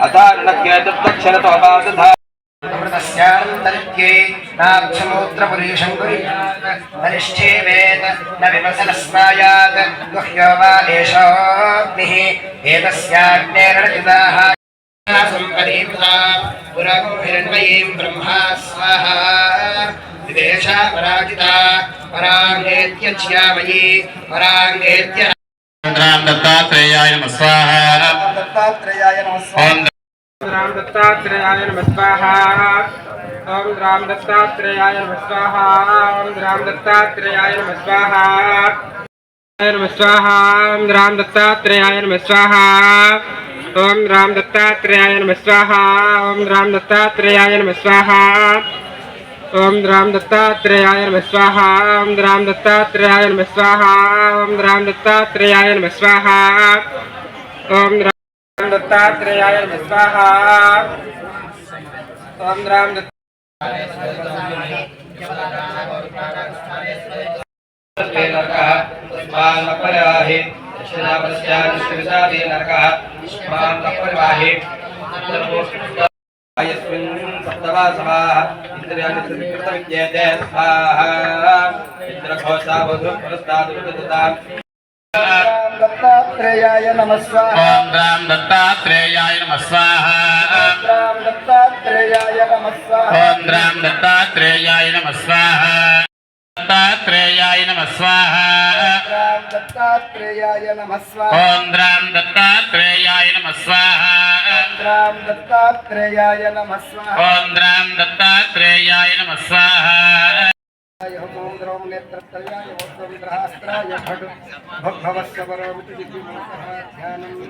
अथा न तत्क्षण तो अबाध ृतस्यान्तर्यै नाक्षमोत्रपुरीशङ्कुरि बलिष्ठे वेद न विमसनस्मायात् गुह्यो वा एषोऽग्निः एतस्याग्नेरणचिताः सम्परीकृता पुरगुभिरन्वयीं ब्रह्मा स्वाहा। विदेशा पराजिता पराङ्गेत्यच्यामयी पराङ्गेत्य दत्तात्रेयाय नमः स्वाहा। दत्तात्रेयाय नमः राम दत्तात्रेयाय नमः स्वाहा ओम राम दत्तात्रेयाय नमः स्वाहा ओम राम दत्तात्रेयाय नमः स्वाहा नमः स्वाहा ओम राम दत्तात्रेयाय नमः स्वाहा ओम राम दत्तात्रेयाय नमः स्वाहा ओम राम दत्तात्रेयाय नमः स्वाहा ओम राम दत्तात्रेयाय नमः स्वाहा ओम राम दत्तात्रेयाय नमः स्वाहा ओम राम दत्तात्रेयाय नमः स्वाहा ओम राम दत्तात्रेयाय नमः स्वाहा ओम राम दत्त स्मान्तपरिवाहे दक्षिणापश्चादिष्टविषादे नरकः स्मान्तपरिवाहे यस्मिन् सप्तवासवाः इन्द्रियाणि त्रिकृतविद्येते स्वाहा इन्द्रघोषा वधुपुरस्तादुपदताम् दत्तात्रेयाय नमस्वाहा ओम राम दत्तात्रेयाय नमस्वाहा ओम राम दत्तात्रेयाय नमस्वाहा ओम राम दत्तात्रेयाय नमस्वाहा दत्तात्रेयाय नमस्वाहा राम दत्तात्रेयाय नमस्वाहा ओम राम दत्तात्रेयाय नमस्वाहा राम दत्तात्रेयाय नमस्वाहा ओम राम दत्तात्रेयाय नमस्वाहा नेत्रत्रयाय वस्त्रविग्रहास्त्राय खड् भवस्य वरोमिति विधिमतः ध्यानम्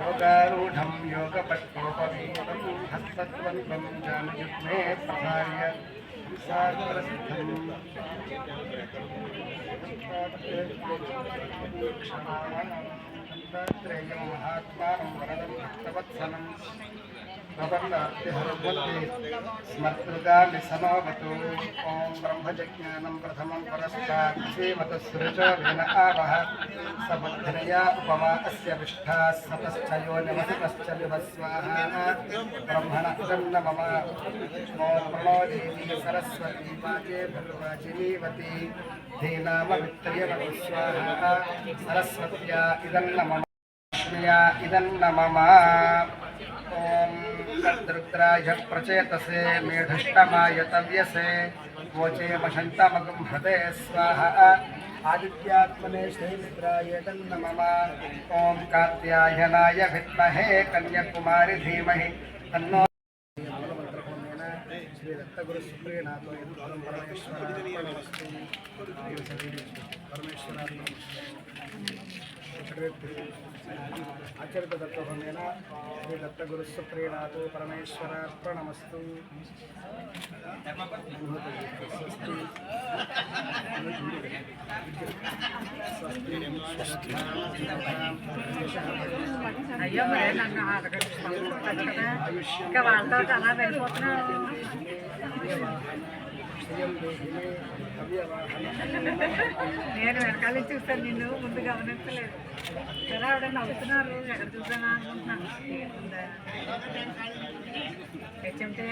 योगारूढं योगपट्टोपवीतं हस्तत्वन्तं जानयुग्मे प्रसार्य संसारप्रसिद्धम् दत्तात्रेयं महात्मानं वरदं भक्तवत्सलम् स्मर्तृगामि समवतु ॐ ब्रह्मजज्ञानं प्रथमं पुरस्तात् श्रीमतसृजो विन आवः समुद्धरया उपमा अस्य विष्ठा सतश्च यो निमसतश्च विभस्वाहा ब्रह्मण इदन्न मम ॐ प्रणो देवी सरस्वती वाचे भगवाचिनीवती हे नाम वित्तयवस्वाहा सरस्वत्या इदं नमः लक्ष्म्या इदं नमः ॐ तद्रुद्राय प्रचेतसे मेढष्टमाय तव्यसे वोचे वशन्तमगं हृदय स्वाहा आदित्यात्मने श्रीमित्राय तन्नमः ॐ कात्यायनाय विद्महे कन्याकुमारी धीमहि तन्नो శ్రీ దత్తగురు సుప్రీనాథో యదులం పరమేశ్వరార్పణమస్తు ఆచరిత దత్తోహమేన శ్రీ దత్తగురు సుప్రీనాథో పరమేశ్వరార్పణమస్తు స్వస్తి అయ్యో మరి నన్ను ఆటగట్టు కదా ఇంకా వాళ్ళతో అలా వెళ్ళిపోతున్నాను నేను వెనకాల చూస్తాను నిన్ను ముందు గమనించలేదు. సరే ఆవిడ నవ్వుతున్నారు? ఎక్కడ చూసానా అనుకుంటున్నాను. హెచ్ఎంటే